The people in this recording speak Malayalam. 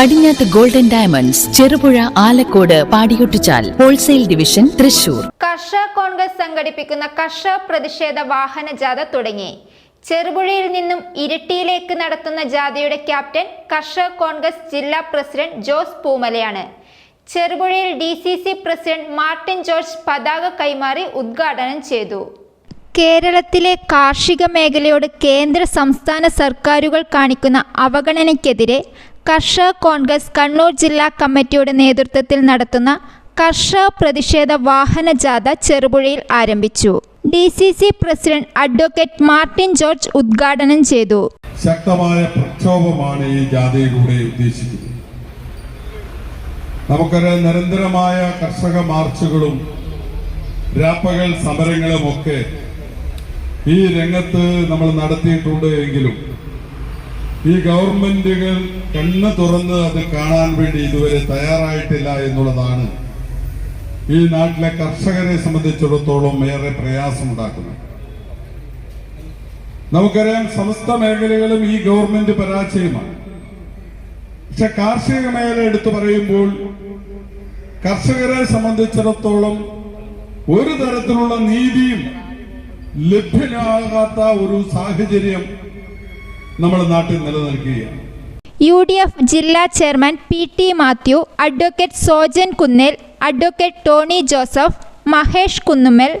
Padinjath golden diamonds Cherupuzha Alakode Padiyottuchal wholesale division Thrissur. Karshaka Congress സംഘടിപ്പിക്കുന്ന കർഷക പ്രതിഷേധ വാഹന ജാഥ തുടങ്ങി. ചെറുപുഴയിൽ നിന്നും ഇരിട്ടിയിലേക്ക് നടത്തുന്ന ജാഥയുടെ ക്യാപ്റ്റൻ കർഷക കോൺഗ്രസ് ജില്ലാ പ്രസിഡന്റ് ജോസ് പൂമലയാണ്. ചെറുപുഴയിൽ ഡി പ്രസിഡന്റ് മാർട്ടിൻ ജോർജ് പതാക കൈമാറി ഉദ്ഘാടനം ചെയ്തു. കേരളത്തിലെ കാർഷിക മേഖലയോട് കേന്ദ്ര സംസ്ഥാന സർക്കാരുകൾ കാണിക്കുന്ന അവഗണനയ്ക്കെതിരെ കർഷക കോൺഗ്രസ് കണ്ണൂർ ജില്ലാ കമ്മിറ്റിയുടെ നേതൃത്വത്തിൽ നടത്തുന്ന കർഷക പ്രതിഷേധ വാഹന ജാഥ ചെറുപുഴയിൽ ആരംഭിച്ചു. D C C president advocate Martin George ഉദ്ഘാടനം ചെയ്തു. ശക്തമായ പ്രക്ഷോഭമാണ് ഈ ജാഥയിലൂടെ ഉദ്ദേശിക്കുന്നത്. നമുക്കറിയാം നിരന്തരമായ കർഷക മാർച്ചുകളും രാപ്പകൽ സമരങ്ങളുമൊക്കെ ഈ രംഗത്ത് നമ്മൾ നടത്തിയിട്ടുണ്ട് എങ്കിലും ഈ ഗവൺമെന്റുകൾ കണ്ണ് തുറന്ന് അത് കാണാൻ വേണ്ടി ഇതുവരെ തയ്യാറായിട്ടില്ല എന്നുള്ളതാണ് ഈ നാട്ടിലെ കർഷകരെ സംബന്ധിച്ചിടത്തോളം ഏറെ പ്രയാസമുണ്ടാക്കുന്നത്. നമുക്കറിയാം സമസ്ത മേഖലകളും ഈ ഗവൺമെന്റ് പരാജയമാണ്. പക്ഷെ കാർഷിക മേഖല എടുത്തു പറയുമ്പോൾ കർഷകരെ സംബന്ധിച്ചിടത്തോളം ഒരു തരത്തിലുള്ള നീതിയും ലഭ്യമാകാത്ത ഒരു സാഹചര്യം നമ്മുടെ നാട്ടിൽ നിലനിൽക്കുകയാണ്. യു ഡി എഫ് ജില്ലാ chairman P T Mathew advocate Sojan Kunnel advocate Tony Joseph Mahesh Kunnummal